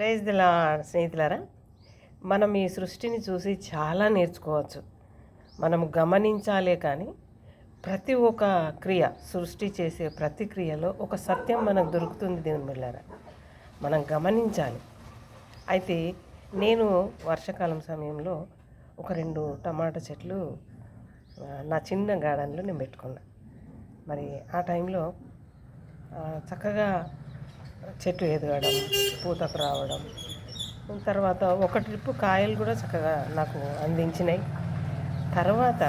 Praise దిలా స్నేహితులారా మనం ఈ సృష్టిని చూసి చాలా నేర్చుకోవచ్చు. మనం గమనించాలే కానీ ప్రతి ఒక్క క్రియ సృష్టి చేసే ప్రతి క్రియలో ఒక సత్యం మనకు దొరుకుతుంది దేవుని బిళ్ళారా మనం గమనించాలి. అయితే నేను వర్షాకాలం సమయంలో ఒక రెండు టమాటా చెట్లు నా చిన్న గార్డెన్లో నేను పెట్టుకున్నా. మరి ఆ టైంలో చక్కగా చెట్టు ఎదగడం పూతకు రావడం. తర్వాత ఒక ట్రిప్ కాయలు కూడా చక్కగా నాకు అందించినాయి. తర్వాత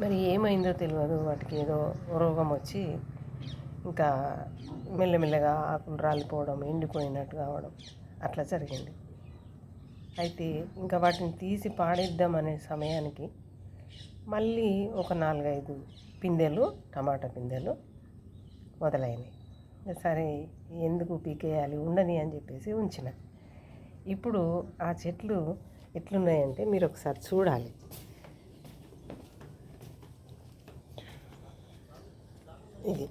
మరి ఏమైందో తెలియదు వాటికి ఏదో రోగం వచ్చి ఇంకా మెల్లమెల్లగా ఆకులు రాలిపోవడం ఎండిపోయినట్టు కావడం అట్లా జరిగింది. అయితే ఇంకా వాటిని తీసి పాడేద్దామనే సమయానికి మళ్ళీ ఒక నాలుగైదు పిందెలు టమాటా పిందెలు మొదలైనవి సరే ఎందుకు పీకేయాలి? ఉండని అని చెప్పేసి ఉంచిన. ఇప్పుడు ఆ చెట్లు ఎట్లున్నాయంటే మీరు ఒకసారి చూడాలి. ఇది.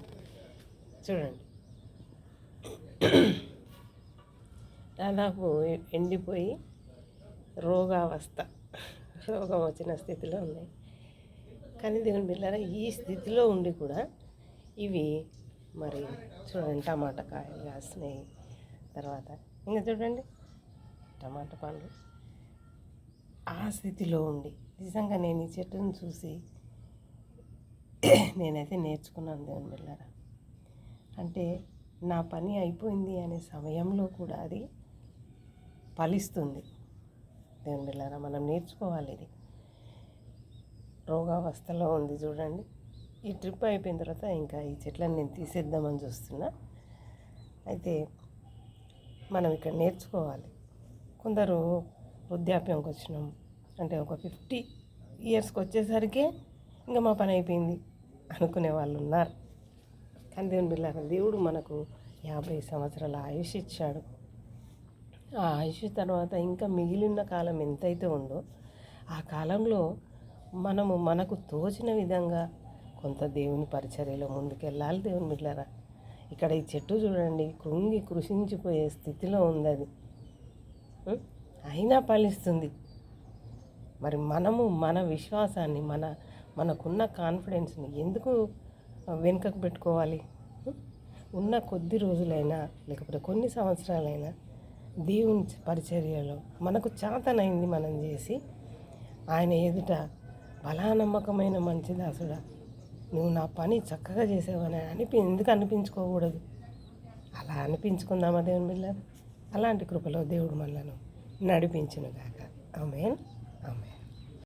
చూడండి. దాదాపు ఎండిపోయి రోగావస్థ. రోగం వచ్చిన స్థితిలో ఉన్నాయి. కానీ దేవుని బిళ్ళారా ఈ స్థితిలో ఉండి కూడా ఇవి మరి చూడండి టమాటా కాయలు కాసినాయి. తర్వాత ఇంకా చూడండి టమాటా పండ్లు. ఆ స్థితిలో ఉండి నిజంగా నేను ఈ చెట్టును చూసి నేనైతే నేర్చుకున్నాను దేవుని బిళ్ళారా. అంటే నా పని అయిపోయింది అనే సమయంలో కూడా అది ఫలిస్తుంది. దేవుని బిళ్ళారా మనం నేర్చుకోవాలి ఇది. రోగావస్థలో ఉంది చూడండి. ఈ ట్రిప్ అయిపోయిన తర్వాత ఇంకా ఈ చెట్లను నేను తీసేద్దామని చూస్తున్నా. అయితే మనం ఇక్కడ నేర్చుకోవాలి. కొందరు వృద్ధాప్యంకి వచ్చినాం. అంటే ఒక ఫిఫ్టీ ఇయర్స్కి వచ్చేసరికి ఇంకా మా పని అయిపోయింది అనుకునే వాళ్ళు ఉన్నారు. కానీ దేవుని బిళ్ళారా దేవుడు మనకు యాభై సంవత్సరాల ఆయుష్ ఇచ్చాడు. ఆ ఆయుష్ తర్వాత ఇంకా మిగిలిన కాలం ఎంతైతే ఉందో ఆ కాలంలో మనము మనకు తోచిన విధంగా కొంత దేవుని పరిచర్యలో ముందుకెళ్ళాలి దేవుని బిడ్డారా ఇక్కడ ఈ చెట్టు చూడండి కృంగి కృషించిపోయే స్థితిలో ఉంది అది అయినా ఫలిస్తుంది. మరి మనము మన విశ్వాసాన్ని మన మనకున్న కాన్ఫిడెన్స్ని ఎందుకు వెనుకకు పెట్టుకోవాలి? ఉన్న కొద్ది రోజులైనా లేకపోతే కొన్ని సంవత్సరాలైనా దేవుని పరిచర్యలో మనకు చాతనైంది మనం చేసి ఆయన ఎదుట బలానమ్మకమైన మంచి దాసుడా నువ్వు నా పని చక్కగా చేసావని అనిపి ఎందుకు అనిపించుకోకూడదు? అలా అనిపించుకుందామా దేవుని బిళ్ళ అలాంటి కృపలో దేవుడు మనలను నడిపించును గాక ఆమెన్. ఆమెన్.